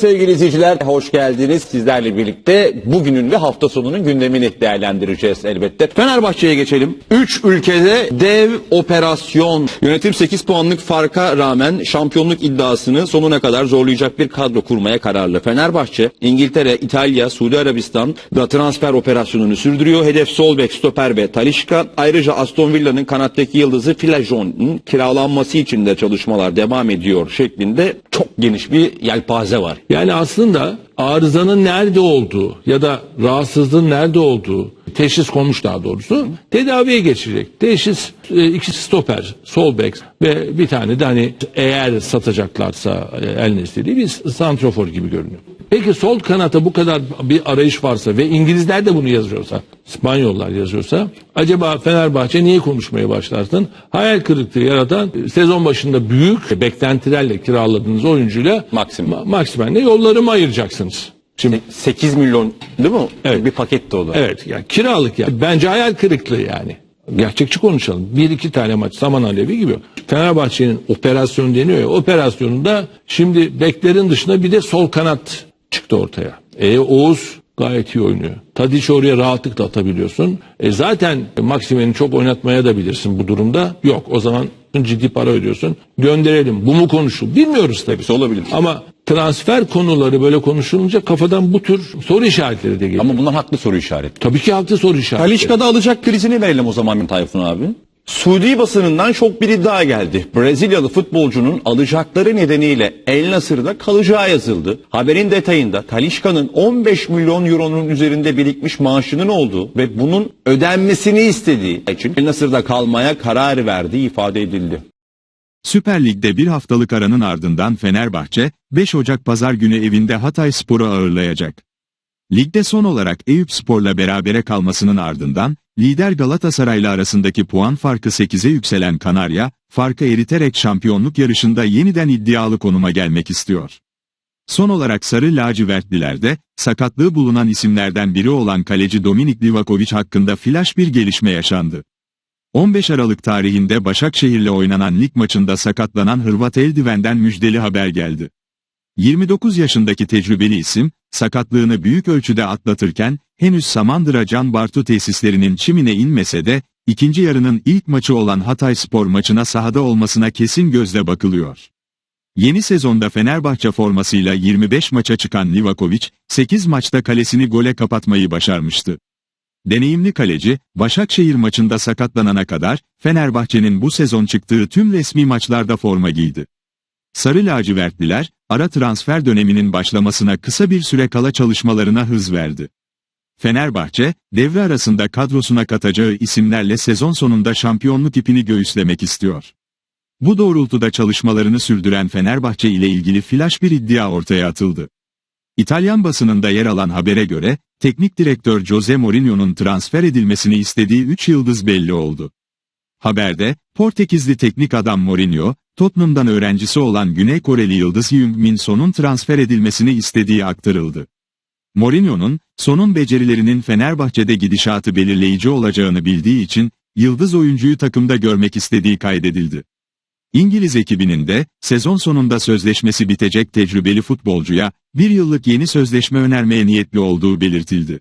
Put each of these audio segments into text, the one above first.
Sevgili izleyiciler hoş geldiniz. Sizlerle birlikte bugünün ve hafta sonunun gündemini değerlendireceğiz elbette. Fenerbahçe'ye geçelim. 3 ülkede dev operasyon. Yönetim 8 puanlık farka rağmen şampiyonluk iddiasını sonuna kadar zorlayacak bir kadro kurmaya kararlı. Fenerbahçe, İngiltere, İtalya, Suudi Arabistan da transfer operasyonunu sürdürüyor. Hedef sol bek, stoper ve Talişka. Ayrıca Aston Villa'nın kanattaki yıldızı Filajon'un kiralanması için de çalışmalar devam ediyor şeklinde çok geniş bir yelpaze var. Yani aslında arızanın nerede olduğu ya da rahatsızlığın nerede olduğu teşhis konmuş daha doğrusu tedaviye geçecek. Teşhis e, iki stoper, sol bek ve bir tane de hani eğer satacaklarsa e, el istediği bir santrofor gibi görünüyor. Peki sol kanata bu kadar bir arayış varsa ve İngilizler de bunu yazıyorsa, İspanyollar yazıyorsa acaba Fenerbahçe niye konuşmaya başlarsın? Hayal kırıklığı yaratan e, sezon başında büyük beklentilerle kiraladığınız oyuncuyla Maxim. Ma- Maximen'le yollarımı ayıracaksınız. Şimdi 8 milyon değil mi? Evet. Bir paketti o da. evet ya kiralık ya. Bence hayal kırıklığı yani. Gerçekçi konuşalım. Bir iki tane maç saman alevi gibi. Fenerbahçe'nin operasyon deniyor ya. Operasyonunda şimdi beklerin dışında bir de sol kanat çıktı ortaya. E Oğuz gayet iyi oynuyor. Tadiç oraya rahatlıkla atabiliyorsun. E zaten Maximen'i çok oynatmaya da bilirsin bu durumda. Yok o zaman ciddi para ödüyorsun. Gönderelim. Bu mu konuşul? Bilmiyoruz tabii. Hepsi olabilir. Ama transfer konuları böyle konuşulunca kafadan bu tür soru işaretleri de geliyor. Ama bunlar haklı soru işareti. Tabii ki haklı soru işaretleri. Talişka'da alacak krizini verelim o zaman Tayfun abi. Suudi basınından çok bir iddia geldi. Brezilyalı futbolcunun alacakları nedeniyle El Nasır'da kalacağı yazıldı. Haberin detayında Talişka'nın 15 milyon euronun üzerinde birikmiş maaşının olduğu ve bunun ödenmesini istediği için El Nasır'da kalmaya karar verdiği ifade edildi. Süper Lig'de bir haftalık aranın ardından Fenerbahçe, 5 Ocak Pazar günü evinde Hatay Spor'u ağırlayacak. Ligde son olarak Eyüp Spor'la berabere kalmasının ardından, lider Galatasaray'la arasındaki puan farkı 8'e yükselen Kanarya, farkı eriterek şampiyonluk yarışında yeniden iddialı konuma gelmek istiyor. Son olarak Sarı Lacivertliler'de, sakatlığı bulunan isimlerden biri olan kaleci Dominik Livakovic hakkında flash bir gelişme yaşandı. 15 Aralık tarihinde Başakşehir'le oynanan lig maçında sakatlanan Hırvat Eldiven'den müjdeli haber geldi. 29 yaşındaki tecrübeli isim, sakatlığını büyük ölçüde atlatırken, henüz Samandıra Can Bartu tesislerinin çimine inmese de, ikinci yarının ilk maçı olan Hatay Spor maçına sahada olmasına kesin gözle bakılıyor. Yeni sezonda Fenerbahçe formasıyla 25 maça çıkan Livakovic, 8 maçta kalesini gole kapatmayı başarmıştı. Deneyimli kaleci, Başakşehir maçında sakatlanana kadar, Fenerbahçe'nin bu sezon çıktığı tüm resmi maçlarda forma giydi. Sarı lacivertliler, ara transfer döneminin başlamasına kısa bir süre kala çalışmalarına hız verdi. Fenerbahçe, devre arasında kadrosuna katacağı isimlerle sezon sonunda şampiyonluk ipini göğüslemek istiyor. Bu doğrultuda çalışmalarını sürdüren Fenerbahçe ile ilgili flash bir iddia ortaya atıldı. İtalyan basınında yer alan habere göre, teknik direktör Jose Mourinho'nun transfer edilmesini istediği 3 yıldız belli oldu. Haberde, Portekizli teknik adam Mourinho, Tottenham'dan öğrencisi olan Güney Koreli yıldız Heung-min Son'un transfer edilmesini istediği aktarıldı. Mourinho'nun, Son'un becerilerinin Fenerbahçe'de gidişatı belirleyici olacağını bildiği için, yıldız oyuncuyu takımda görmek istediği kaydedildi. İngiliz ekibinin de, sezon sonunda sözleşmesi bitecek tecrübeli futbolcuya, bir yıllık yeni sözleşme önermeye niyetli olduğu belirtildi.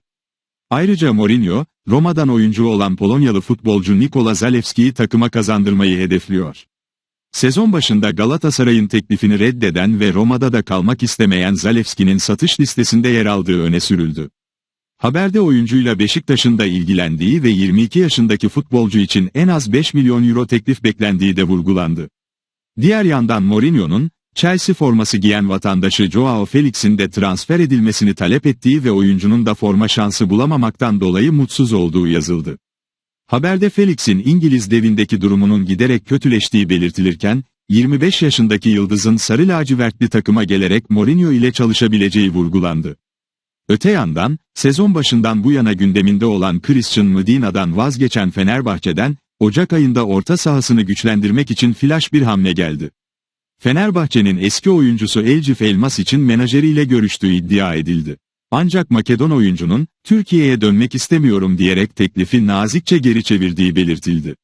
Ayrıca Mourinho, Roma'dan oyuncu olan Polonyalı futbolcu Nikola Zalewski'yi takıma kazandırmayı hedefliyor. Sezon başında Galatasaray'ın teklifini reddeden ve Roma'da da kalmak istemeyen Zalewski'nin satış listesinde yer aldığı öne sürüldü. Haberde oyuncuyla Beşiktaş'ın da ilgilendiği ve 22 yaşındaki futbolcu için en az 5 milyon euro teklif beklendiği de vurgulandı. Diğer yandan Mourinho'nun, Chelsea forması giyen vatandaşı Joao Felix'in de transfer edilmesini talep ettiği ve oyuncunun da forma şansı bulamamaktan dolayı mutsuz olduğu yazıldı. Haberde Felix'in İngiliz devindeki durumunun giderek kötüleştiği belirtilirken, 25 yaşındaki yıldızın sarı lacivertli takıma gelerek Mourinho ile çalışabileceği vurgulandı. Öte yandan, sezon başından bu yana gündeminde olan Christian Medina'dan vazgeçen Fenerbahçe'den, Ocak ayında orta sahasını güçlendirmek için flash bir hamle geldi. Fenerbahçe'nin eski oyuncusu Elcif Elmas için menajeriyle görüştüğü iddia edildi. Ancak Makedon oyuncunun, Türkiye'ye dönmek istemiyorum diyerek teklifi nazikçe geri çevirdiği belirtildi.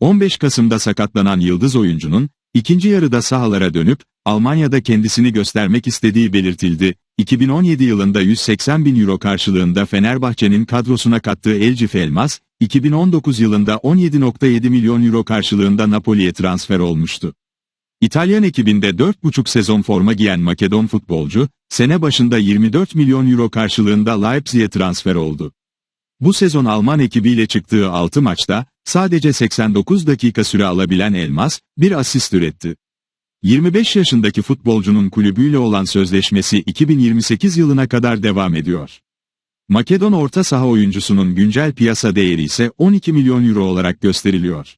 15 Kasım'da sakatlanan Yıldız oyuncunun, ikinci yarıda sahalara dönüp, Almanya'da kendisini göstermek istediği belirtildi. 2017 yılında 180 bin euro karşılığında Fenerbahçe'nin kadrosuna kattığı Elcif Elmas, 2019 yılında 17.7 milyon euro karşılığında Napoli'ye transfer olmuştu. İtalyan ekibinde 4,5 sezon forma giyen Makedon futbolcu, sene başında 24 milyon euro karşılığında Leipzig'e transfer oldu. Bu sezon Alman ekibiyle çıktığı 6 maçta, sadece 89 dakika süre alabilen Elmas, bir asist üretti. 25 yaşındaki futbolcunun kulübüyle olan sözleşmesi 2028 yılına kadar devam ediyor. Makedon orta saha oyuncusunun güncel piyasa değeri ise 12 milyon euro olarak gösteriliyor.